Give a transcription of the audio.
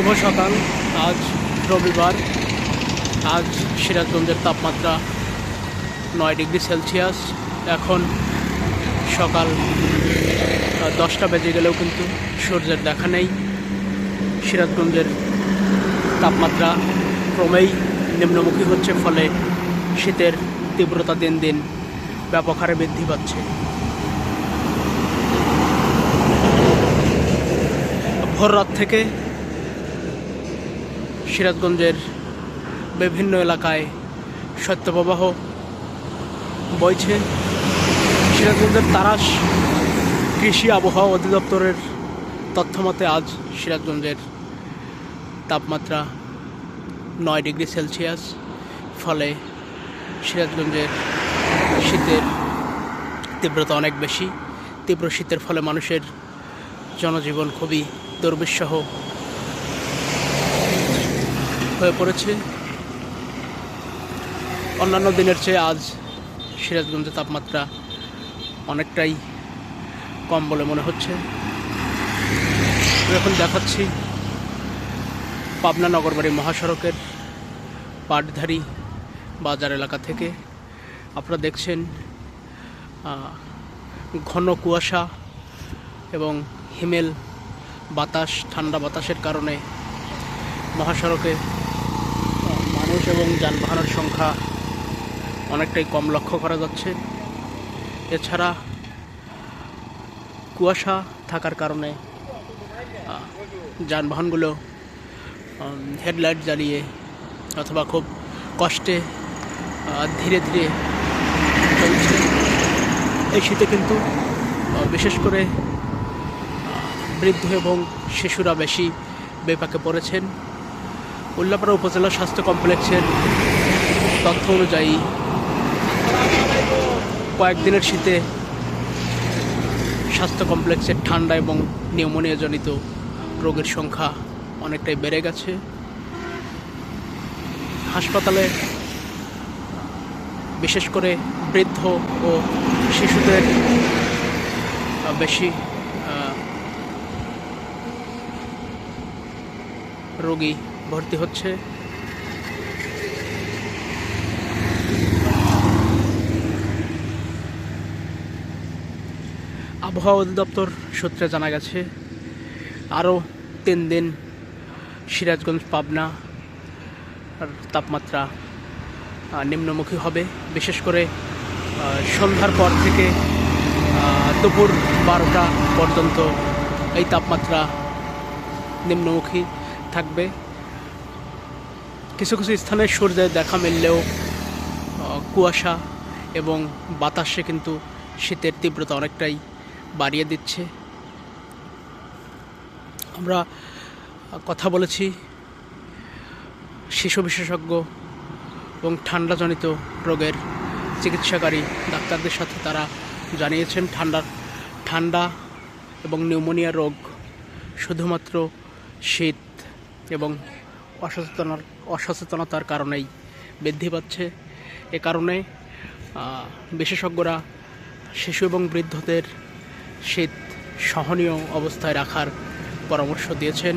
শুভ সকাল। আজ রবিবার। আজ সিরাজগঞ্জের তাপমাত্রা নয় ডিগ্রি সেলসিয়াস। এখন সকাল দশটা বেজে গেলেও কিন্তু সূর্যের দেখা নেই। সিরাজগঞ্জের তাপমাত্রা ক্রমেই নিম্নমুখী হচ্ছে, ফলে শীতের তীব্রতা দিন দিন ব্যাপক হারে বৃদ্ধি পাচ্ছে। ভোর রাত থেকে সিরাজগঞ্জের বিভিন্ন এলাকায় শৈত্যপ্রবাহ বইছে। সিরাজগঞ্জের তারাস কৃষি আবহাওয়া অধিদপ্তরের তথ্যমতে আজ সিরাজগঞ্জের তাপমাত্রা নয় ডিগ্রি সেলসিয়াস। ফলে সিরাজগঞ্জের শীতের তীব্রতা অনেক বেশি। তীব্র শীতের ফলে মানুষের জনজীবন খুবই দুর্বিষহ। হয়ে পড়েছে। অন্যান্য দিনের চেয়ে আজ সিরাজগঞ্জের তাপমাত্রা অনেকটাই কম বলে মনে হচ্ছে। এখন দেখাচ্ছি পাবনা নগরবাড়ি মহাসড়কের পাটধারী বাজার এলাকা থেকে। আপনারা দেখছেন ঘন কুয়াশা এবং হিমেল বাতাস, ঠান্ডা বাতাসের কারণে মহাসড়কে মানুষ এবং যানবাহনের সংখ্যা অনেকটাই কম লক্ষ্য করা যাচ্ছে। এছাড়া কুয়াশা থাকার কারণে যানবাহনগুলো হেডলাইট জ্বালিয়ে অথবা খুব কষ্টে ধীরে ধীরে চলছে। এই শীতে কিন্তু বিশেষ করে বৃদ্ধ এবং শিশুরা বেশি বেপাকে পড়েছেন। উল্লাপাড়া উপজেলা স্বাস্থ্য কমপ্লেক্সের তথ্য অনুযায়ী কয়েকদিনের শীতে স্বাস্থ্য কমপ্লেক্সের ঠান্ডা এবং নিউমোনিয়াজনিত রোগের সংখ্যা অনেকটাই বেড়ে গেছে। হাসপাতালে বিশেষ করে বৃদ্ধ ও শিশুদের বেশি রোগী ভর্তি হচ্ছে। আবহাওয়া অধিদপ্তর সূত্রে জানা গেছে, আরও তিন দিন সিরাজগঞ্জ, পাবনা তাপমাত্রা নিম্নমুখী হবে। বিশেষ করে সন্ধ্যার পর থেকে দুপুর বারোটা পর্যন্ত এই তাপমাত্রা নিম্নমুখী থাকবে। কিছু কিছু স্থানে সূর্যের দেখা মিললেও কুয়াশা এবং বাতাসে কিন্তু শীতের তীব্রতা অনেকটাই বাড়িয়ে দিচ্ছে। আমরা কথা বলেছি শিশু বিশেষজ্ঞ এবং ঠান্ডাজনিত রোগের চিকিৎসাকারী ডাক্তারদের সাথে তারা জানিয়েছেন ঠান্ডার ঠান্ডা এবং নিউমোনিয়া রোগ শুধুমাত্র শীত এবং অসচেতনার অসচেতনতার কারণেই বৃদ্ধি পাচ্ছে। এ কারণে বিশেষজ্ঞরা শিশু এবং বৃদ্ধদের শীত সহনীয় অবস্থায় রাখার পরামর্শ দিয়েছেন।